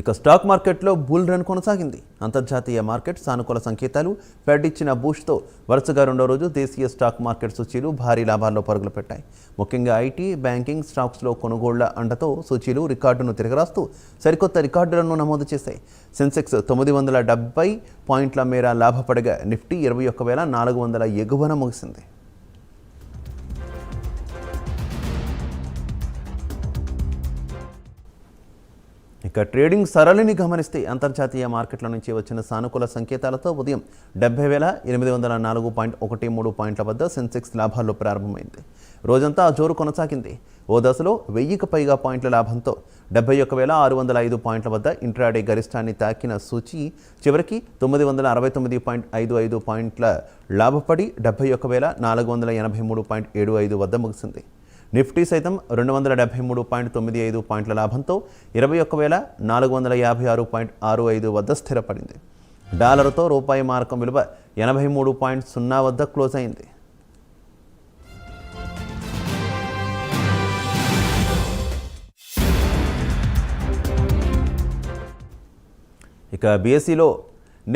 ఇక స్టాక్ మార్కెట్లో bull run కొనసాగింది. అంతర్జాతీయ మార్కెట్ సానుకూల సంకేతాలు ఫెడ్ ఇచ్చిన బూస్ట్తో వరుసగా రెండో రోజు దేశీయ స్టాక్ మార్కెట్ సూచీలు భారీ లాభాల్లో పరుగులు పెట్టాయి. ముఖ్యంగా ఐటీ బ్యాంకింగ్ స్టాక్స్లో కొనుగోళ్ళ అండతో సూచీలు రికార్డును తిరగరాస్తూ సరికొత్త రికార్డులను నమోదు చేశాయి. సెన్సెక్స్ తొమ్మిది వందల డెబ్బై పాయింట్ల మేర లాభపడగా నిఫ్టీ ఇరవై ఒక్క వేల నాలుగు వందల ఎగువన ముగిసింది. ఇక ట్రేడింగ్ సరళిని గమనిస్తే అంతర్జాతీయ మార్కెట్ల నుంచి వచ్చిన సానుకూల సంకేతాలతో ఉదయం డెబ్బై వేల ఎనిమిది వందల నాలుగు పాయింట్ ఒకటి మూడు పాయింట్ల వద్ద సెన్సెక్స్ లాభాల్లో ప్రారంభమైంది. రోజంతా ఆ జోరు కొనసాగింది. ఓ దశలో వెయ్యికి పైగా పాయింట్ల లాభంతో డెబ్బై ఒక్క వేల ఆరు వందల ఐదు పాయింట్ల వద్ద ఇంట్రాడే గరిష్టాన్ని తాకిన సూచి చివరికి తొమ్మిది వందల అరవై తొమ్మిది పాయింట్ ఐదు ఐదు పాయింట్ల లాభపడి డెబ్బై ఒక్క వేల నాలుగు వందల ఎనభై మూడు పాయింట్ ఏడు ఐదు వద్ద ముగిసింది. నిఫ్టీ సైతం రెండు వందల డెబ్బై మూడు పాయింట్ తొమ్మిది ఐదు పాయింట్ల లాభంతో ఇరవై ఒక్క వేల నాలుగు వందల యాభై ఆరు పాయింట్ ఆరు ఐదు వద్ద స్థిరపడింది. డాలర్తో రూపాయి మారకం విలువ ఎనభై మూడు పాయింట్ సున్నా వద్ద క్లోజ్ అయింది. ఇక బీఎస్సీలో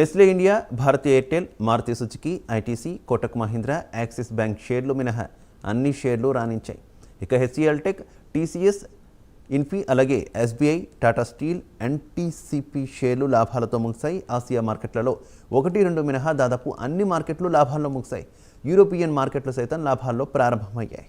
Nestle India Bharti Airtel Maruti Suzuki ITC Kotak Mahindra Axis bank షేర్లు మినహా అన్ని షేర్లు రాణించాయి. ఇక హెచ్సిఎల్ టెక్ టీసీఎస్ ఇన్ఫీ అలాగే ఎస్బీఐ టాటా స్టీల్ ఎన్టీసీపీ షేర్లు లాభాలతో ముగిశాయి. ఆసియా మార్కెట్లలో ఒకటి రెండు మినహా దాదాపు అన్ని మార్కెట్లు లాభాల్లో ముగిశాయి. యూరోపియన్ మార్కెట్లు సైతం లాభాల్లో ప్రారంభమయ్యాయి.